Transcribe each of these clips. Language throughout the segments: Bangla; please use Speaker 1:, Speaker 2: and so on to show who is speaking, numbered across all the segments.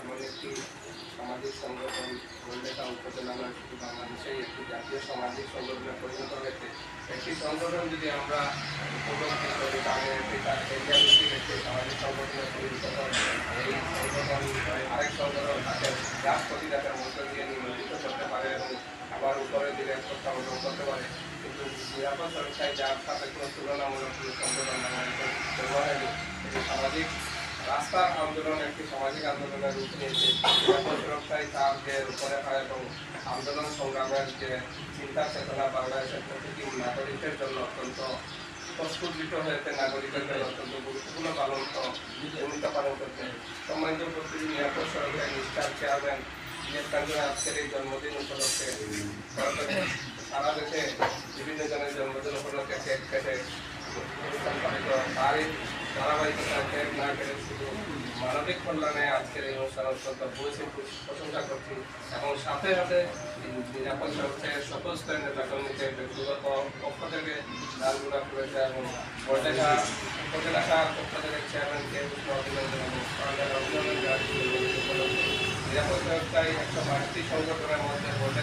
Speaker 1: এমন একটি সামাজিক সংগঠন গোল্ডেকা উপজেলা নয় শুধু বাংলাদেশে একটি জাতীয় সামাজিক সংগঠনে পরিণত হয়েছে একটি সংগঠন যদি আমরা উপলব্ধি করি তাহলে একটি সামাজিক সংগঠনে পরিণত হয় এই সংগঠন আরেক সংগঠন তাকে রাষ্ট্রপতি তাদের মধ্য দিয়ে নিমন্ত্রিত করতে পারে এবং আবার উপরে দিলে প্রত্যাবর্তন করতে পারে। কিন্তু নিরাপদ সুরক্ষায় যার সাথে কোনো তুলনামূলক কোনো সংগঠন বাংলাদেশে ব্যবহার এটি সামাজিক রাস্তার আন্দোলন, একটি সামাজিক আন্দোলনের রূপ নিয়েছে। নিরাপদ সুরক্ষায় তার যে রূপরেখা এবং আন্দোলন সংগ্রামের যে চিন্তা চেতনা বাংলাদেশের প্রতিটি নাগরিকের জন্য অত্যন্ত প্রস্ফুটিত হয়েছে নাগরিকের জন্য অত্যন্ত গুরুত্বপূর্ণ পালন ভূমিকা পালন করছে সম্মানিত প্রতিটি নিরাপদ সরকারি নিষ্ঠার চেয়ারম্যান নেতাঙ্গুর আজকের এই জন্মদিন উপলক্ষে সারা দেশে বিভিন্ন জনের জন্মদিন উপলক্ষে কেক কেটে অনুষ্ঠান পালিত ধারাবাহিকতা কেক না কেটে শুধু মানবিক কল্যাণে আজকের এই অনুষ্ঠান অত্যন্ত প্রশংসা করছি এবং সাথে সাথে নিরাপদ সরকারের সকল স্তরের নেতাকর্মীকে ব্যক্তিগত সংগঠনের মধ্যে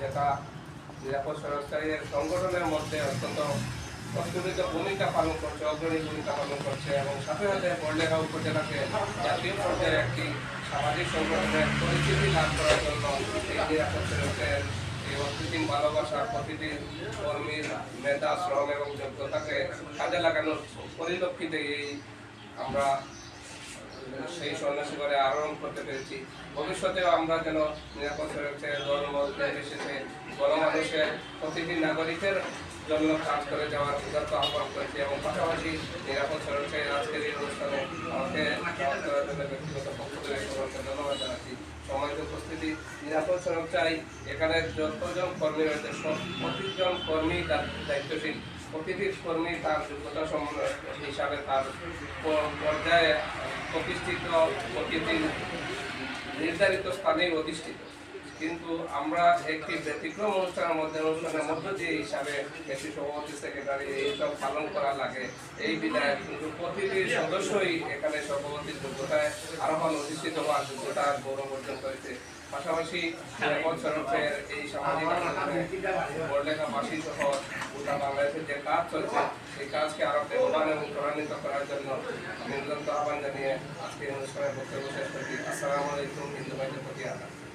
Speaker 1: যেটা সংগঠনের মধ্যে অত্যন্ত প্রচলিত ভূমিকা পালন করছে, অগ্রণী ভূমিকা পালন করছে এবং সাথে সাথে বর্ডেকা উপজেলাকে জাতীয় পর্যায়ে একটি সামাজিক সংগঠনের পরিচিতি লাভ করার জন্য নিরাপদ সুরক্ষায়ের এই অকৃত্রিম ভালোবাসা প্রতিটি কর্মীর মেধা, শ্রম এবং যোগ্যতাকে কাজে লাগানোর পরিলক্ষিতে এই আমরা সেই সন্ন্যাসীবারে আহরণ করতে পেরেছি। ভবিষ্যতেও আমরা যেন নিরাপদ সুরক্ষায় ধর্ম নির্বিশেষে গণমানুষের প্রতিটি নাগরিকের জন্য কাজ করে যাওয়ার উদার্ত আহ্বান করেছি এবং পাশাপাশি নিরাপদ সুরক্ষায় আজকের এই অনুষ্ঠানে আমাকে ব্যক্তিগত পক্ষ থেকে ধন্যবাদ উপস্থিতি সড়ক চাই। এখানে যতজন কর্মী রয়েছে প্রতিজন কর্মী তার দায়িত্বশীল। প্রতিটি কর্মী তার যোগ্যতা সম্পন্ন হিসাবে তার পর্যায়ে প্রতিষ্ঠিত প্রতিটি নির্ধারিত স্থানে অধিষ্ঠিত। কিন্তু আমরা একটি ব্যতিক্রম অনুষ্ঠানের মধ্যে, অনুষ্ঠানের মধ্য দিয়ে হিসাবে একটি সভাপতি সেক্রেটারি এইসব পালন করা লাগে। এই বিধায় কিন্তু প্রতিটি সদস্যই এখানে সভাপতির যোগ্যতায় আরোহণ অধিষ্ঠিত হওয়ার যোগ্যতা গৌরব অর্জন করেছে। পাশাপাশি সড়কের এই সামাজিক বড়লেখাবাসী সহ গোটা বাংলাদেশের যে কাজ চলছে, সেই কাজকে আরও বেগবান এবং ত্বরান্বিত করার জন্য উদান্ত আহ্বান জানিয়ে আজকে অনুষ্ঠানের বক্তব্য শেষ করছি। আসসালামু আলাইকুম হিন্দু ভাইদের প্রতি আদাব